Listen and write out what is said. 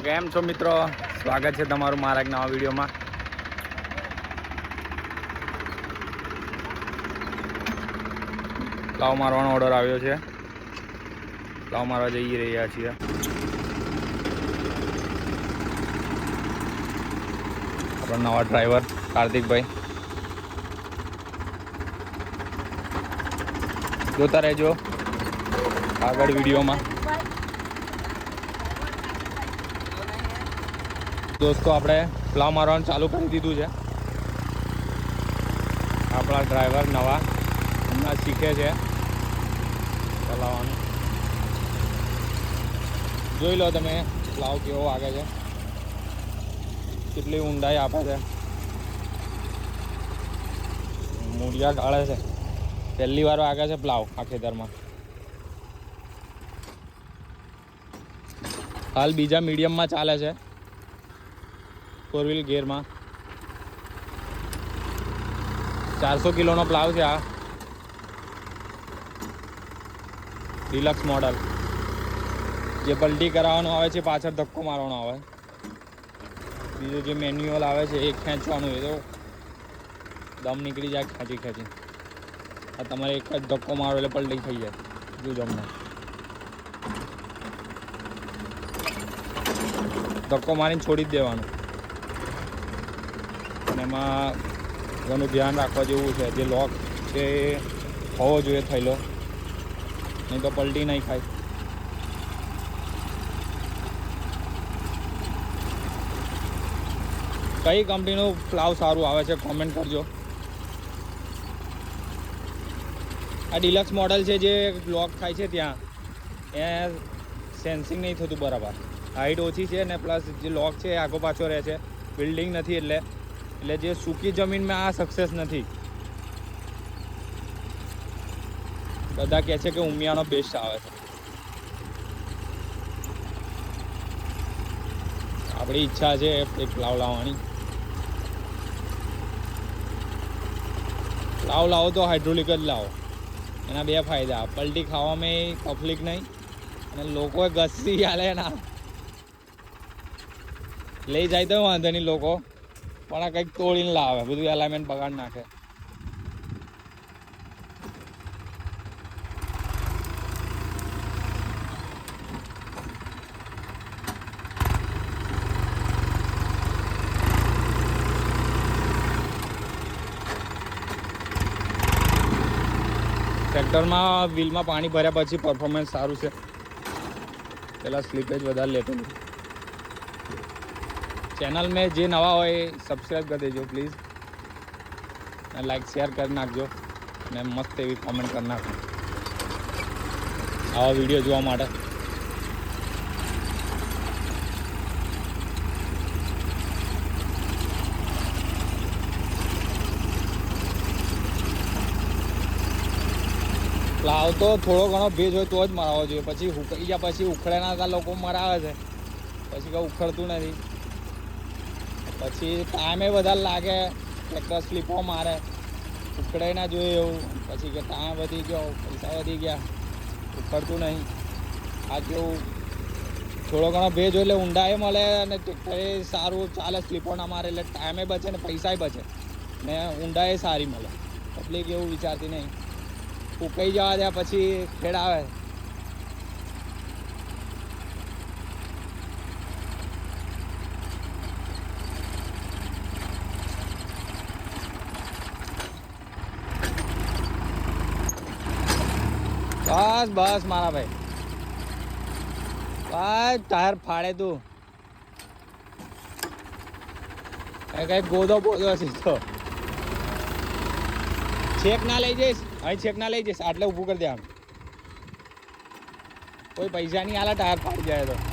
તો કેમ છો મિત્રો? સ્વાગત છે તમારું મારા નવા વિડીયોમાં. લાવ મારવાનો ઓર્ડર આવ્યો છે. લાવ મારવા જઈ રહ્યા છીએ. આપણા નવા ડ્રાઈવર કાર્તિકભાઈ જોતા રહેજો. આગળ વિડીયોમાં. દોસ્તો, આપણે પ્લાવ મારવાનું ચાલુ કરી દીધું છે. આપણા ડ્રાઈવર નવા હમણાં શીખે છે. ચલાવવાનું. જોઈ લો તમે પ્લાવ કેવો વાગે છે. કેટલી ઊંડાઈ આપે છે. મૂળિયા ગાળે છે. પહેલી વાર વાગે છે પ્લાવ આ ખેતરમાં. હાલ બીજા મીડિયમમાં ચાલે છે. ફોર વ્હીલ ગેરમાં ચારસો કિલોનો પ્લાવ છે આ. ડિલક્સ મોડલ જે પલટી કરાવવાનો આવે છે, પાછળ ધક્કો મારવાનો આવે. બીજું જે મેન્યુઅલ આવે છે, એ ખેંચવાનું એ તો દમ નીકળી જાય ખેંચી ખેંચી. આ તમારે એક જ ધક્કો મારો એટલે પલટી થઈ જાય. જો હમણાં ધક્કો મારીને છોડી જ દેવાનું. એમાં ઘણું ધ્યાન રાખવા જેવું છે. જે લોક છે એ હોવો જોઈએ થયેલો. નહીં તો પલટી નહીં ખાય. કઈ કંપનીનું પ્લાવ સારું આવે છે કોમેન્ટ કરજો. આ ડિલક્સ મોડલ છે જે લોક થાય છે ત્યાં. એ સેન્સિંગ નહીં થતું બરાબર. હાઈટ ઓછી છે ને પ્લસ જે લોક છે એ આગો પાછો રહે છે. બિલ્ડિંગ નથી એટલે. એટલે જે સૂકી જમીનમાં આ સક્સેસ નથી. બધા કહે છે કે ઉમિયાનો બેસ્ટ આવે છે. આપણી ઈચ્છા છે એક પ્લાવ લાવવાની. પ્લાવ લાવો તો હાઇડ્રોલિક જ લાવો. એના બે ફાયદા. પલટી ખાવામાં તકલીફ નહીં. અને લોકોએ ઘસી આલે ના. લઈ જાય તો વાંધો નહીં લોકો. પણ આ કંઈક તોડીને લાવે, બધું એલાઇમેન્ટ બગાડ નાખે. ટ્રેક્ટરમાં વ્હીલમાં પાણી ભર્યા પછી પરફોર્મન્સ સારું છે. પેલા સ્લીપેજ વધારે લેતો ચેનલ મેં જે નવા હોય એ સબસ્ક્રાઈબ કરી દેજો પ્લીઝ અને લાઈક શેર કરી નાખજો અને મસ્ત એવી કોમેન્ટ કરી નાખો આવા વીડિયો જોવા માટે પ્લાવ તો થોડો ઘણો ભેજ હોય તો જ મરાવો જોઈએ. પછી ઉકળી ગયા પછી ઉખડેના લોકો મરાવે છે પછી કંઈ ઉખડતું નથી. પછી ટાઈમે વધારે લાગે ટ્રેક્ટર સ્લીપો મારે. ઉકળે ના જોઈએ એવું. પછી કે ટાઈમ વધી ગયો, પૈસા વધી ગયા. ઉકળતું નહીં. આ જેવું થોડો ઘણો ભેજ હોય એટલે ઊંડાએ મળે અને ટ્રેક્ટરે સારું ચાલે સ્લીપો ના મારે, એટલે ટાઈમે બચે ને પૈસાય બચે. ને ઊંડાએ સારી મળે. પબ્લિક એવું વિચારતી નહીં. ઉકાઈ જવા દે, પછી ખેડ આવે. બસ બસ, મારા ભાઈ. બસ, ટાયર ફાડે તું. કઈ કઈ ગોદો બોદો સીધો છેક ના લઈ જઈશ. અહીં છેક ના લઈ જઈશ. આટલે ઊભું કરી દે આમ. કોઈ પૈસા નહીં આલા ટાયર ફાડી જાય તો.